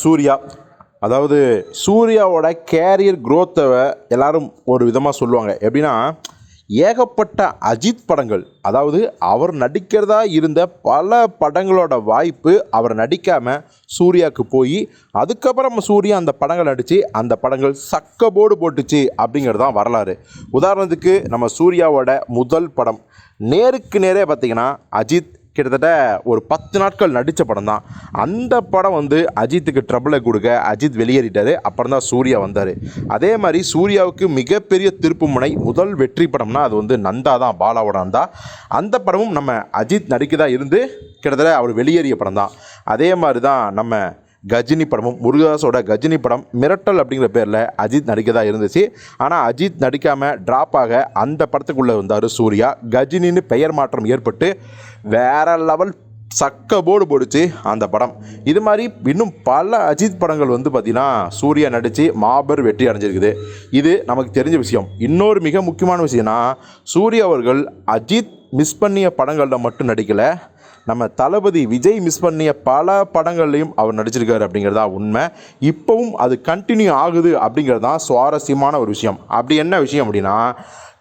சூர்யா. அதாவது சூர்யாவோட கேரியர் க்ரோத்தை எல்லாரும் ஒரு விதமாக சொல்லுவாங்க. எப்படின்னா ஏகப்பட்ட அஜித் படங்கள் அதாவது அவர் நடிக்கிறதா இருந்த பல படங்களோட வாய்ப்பு அவர் நடிக்காமல் சூர்யாவுக்கு போய் அதுக்கப்புறம் சூர்யா அந்த படங்கள் நடித்து அந்த படங்கள் சக்க போர்டு போட்டுச்சு அப்படிங்கிறது தான் வரலாறு. உதாரணத்துக்கு நம்ம சூர்யாவோட முதல் படம். நேருக்கு நேரே பார்த்திங்கன்னா அஜித் கிட்டத்தட்ட ஒரு பத்து நாட்கள் நடித்த படம் தான் அந்த படம் வந்து அஜித்துக்கு ட்ரபிளை கொடுக்க அஜித் வெளியேறிட்டார். அப்புறம் தான் சூர்யா வந்தார். அதே மாதிரி சூர்யாவுக்கு மிகப்பெரிய திருப்புமுனை முதல் வெற்றி படம்னா அது வந்து நந்தா தான் பாலாவோட நந்தா. அந்த படமும் நம்ம அஜித் நடிக்கதா இருந்து கிட்டத்தட்ட அவர் வெளியேறிய படம் தான் அதே மாதிரி தான் நம்ம கஜினி படமும் முருகதாஸோட கஜினி படம் மிரட்டல் அப்படிங்கிற பேரில் அஜித் நடிக்கதாக இருந்துச்சு. ஆனால் அஜித் நடிக்காமல் ட்ராப் ஆக அந்த படத்துக்குள்ளே வந்தார் சூர்யா. கஜினின்னு பெயர் மாற்றம் ஏற்பட்டு வேற லெவல் சக்க போர்டு போடுச்சு அந்த படம். இது மாதிரி இன்னும் பல அஜித் படங்கள் வந்து பார்த்திங்கன்னா சூர்யா நடித்து மாபெரும் வெற்றி அடைஞ்சிருக்குது. இது நமக்கு தெரிஞ்ச விஷயம். இன்னொரு மிக முக்கியமான விஷயம்னா சூர்யா அவர்கள் அஜித் மிஸ் பண்ணிய படங்களில் மட்டும் நடிக்கலை. நம்ம தளபதி விஜய் மிஸ் பண்ணிய பல படங்கள்லையும் அவர் நடிச்சிருக்காரு அப்படிங்கிறதா உண்மை. இப்போவும் அது கண்டினியூ ஆகுது அப்படிங்கிறது தான் சுவாரஸ்யமான ஒரு விஷயம். அப்படி என்ன விஷயம் அப்படின்னா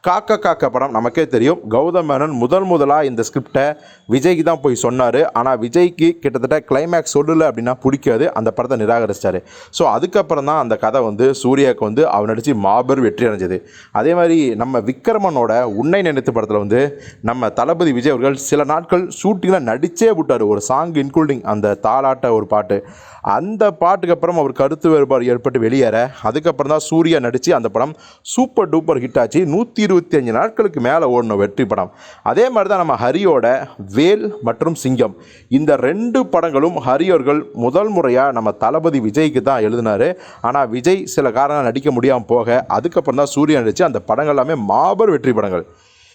காக்க காக்க படம் நமக்கே தெரியும். கௌதம் மேனன் முதல் முதலாக இந்த ஸ்கிரிப்டை விஜய்க்கு தான் போய் சொன்னார். ஆனால் விஜய்க்கு கிட்டத்தட்ட கிளைமேக்ஸ் சொல்லலை அப்படின்னா பிடிக்காது. அந்த படத்தை நிராகரிச்சிட்டாரு. ஸோ அதுக்கப்புறம் தான் அந்த கதை வந்து சூர்யாவுக்கு வந்து அவர் நடித்து மாபெரும் வெற்றி அடைஞ்சது. அதே மாதிரி நம்ம விக்ரமனோட உன்னை நினைத்து படத்தில் வந்து நம்ம தளபதி விஜய் அவர்கள் சில நாட்கள் ஷூட்டிங்கில் நடிச்சே விட்டார். ஒரு சாங் இன்க்ளூடிங் அந்த தாளாட்ட ஒரு பாட்டு. அந்த பாட்டுக்கு அப்புறம் அவர் கருத்து வேறுபாடு ஏற்பட்டு வெளியேற. அதுக்கப்புறம் தான் சூர்யா நடித்து அந்த படம் சூப்பர் டூப்பர் ஹிட் ஆச்சு. நூற்றி இருபத்தி அஞ்சு நாட்களுக்கு மேலே ஓடின வெற்றி படம். அதே மாதிரி தான் நம்ம ஹரியோட வேல் மற்றும் சிங்கம். இந்த ரெண்டு படங்களும் ஹரியோர்கள் முதல் முறையாக நம்ம தளபதி விஜய்க்கு தான் எழுதினாரு. ஆனால் விஜய் சில காரணம் நடிக்க முடியாமல் போக அதுக்கப்புறம் தான் சூரியன் நடித்து அந்த படங்கள் எல்லாமே மாபெரும் வெற்றி படங்கள்.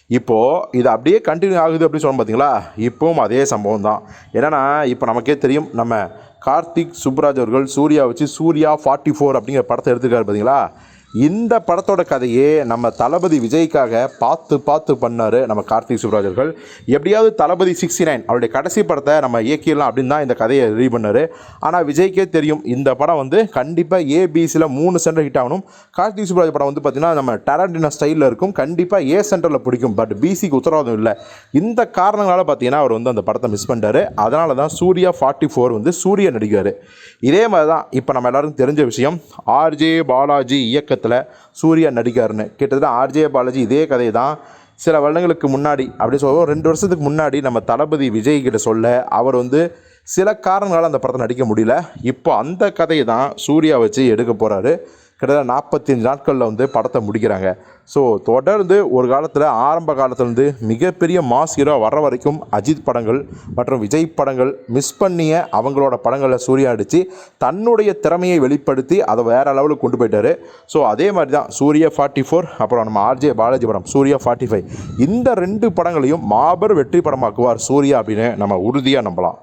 இப்போது இது அப்படியே கண்டினியூ ஆகுது அப்படின்னு சொன்னோம் பார்த்தீங்களா இப்போவும் அதே சம்பவம் தான். என்னென்னா இப்போ நமக்கே தெரியும் நம்ம கார்த்திக் சுப்ராஜ் அவர்கள் சூர்யா வச்சு சூர்யா ஃபார்ட்டி ஃபோர் அப்படிங்கிற படத்தை எடுத்துருக்காரு பார்த்தீங்களா இந்த படத்தோட கதையே நம்ம தளபதி விஜய்க்காக பார்த்து பார்த்து பண்ணார் நம்ம கார்த்திக் சுப்ராஜ் அவர்கள். எப்படியாவது தளபதி சிக்ஸ்டி நைன் அவருடைய கடைசி படத்தை நம்ம இயக்கிடலாம் அப்படின்னு தான் இந்த கதையை ரெடி பண்ணார். ஆனால் விஜய்க்கே தெரியும் இந்த படம் வந்து கண்டிப்பாக ஏபிசியில் மூணு சென்டர் ஹிட் ஆகணும். கார்த்திக் சுப்ராஜ் படம் வந்து பார்த்திங்கன்னா நம்ம டேரண்டினா ஸ்டைலில் இருக்கும். கண்டிப்பாக ஏ சென்டரில் பிடிக்கும் பட் பிசிக்கு உத்தரவாதம் இல்லை. இந்த காரணங்களால் பார்த்தீங்கன்னா அவர் வந்து அந்த படத்தை மிஸ் பண்ணிட்டாரு. அதனால தான் சூர்யா ஃபார்ட்டி ஃபோர் வந்து சூர்யா நடிக்கிறார் இதே மாதிரி தான் இப்போ நம்ம எல்லாருக்கும் தெரிஞ்ச விஷயம் ஆர்ஜே பாலாஜி இயக்க இயக்கத்தில் சூர்யா நடிக்காருன்னு. கிட்டத்தட்ட ஆர்ஜே பாலாஜி இதே கதை தான் சில வருடங்களுக்கு முன்னாடி அப்படி சொல்லுவோம் ரெண்டு வருஷத்துக்கு முன்னாடி நம்ம தளபதி விஜய் கிட்ட சொல்ல அவர் வந்து சில காரணங்களால் அந்த படத்தை நடிக்க முடியல. இப்போ அந்த கதையை தான் சூர்யா வச்சு எடுக்க போகிறாரு கிட்டத்தட்ட நாற்பத்தஞ்சு நாட்களில் வந்து படத்தை முடிக்கிறாங்க. ஸோ தொடர்ந்து ஒரு காலத்தில் ஆரம்ப காலத்துலேருந்து மிகப்பெரிய மாஸ் ஹீரோ வர வரைக்கும் அஜித் படங்கள் மற்றும் விஜய் படங்கள் மிஸ் பண்ணிய அவங்களோட படங்களில் சூர்யா அடித்து தன்னுடைய திறமையை வெளிப்படுத்தி அதை வேறு லெவலுக்கு கொண்டு போயிட்டார். ஸோ அதே மாதிரி தான் சூர்யா ஃபார்ட்டி ஃபோர் அப்புறம் நம்ம ஆர்ஜே பாலாஜி படம் சூர்யா ஃபார்ட்டி ஃபைவ் இந்த ரெண்டு படங்களையும் மாபெரும் வெற்றி படமாக்குவார் சூர்யா அப்படின்னு நம்ம உறுதியாக நம்பலாம்.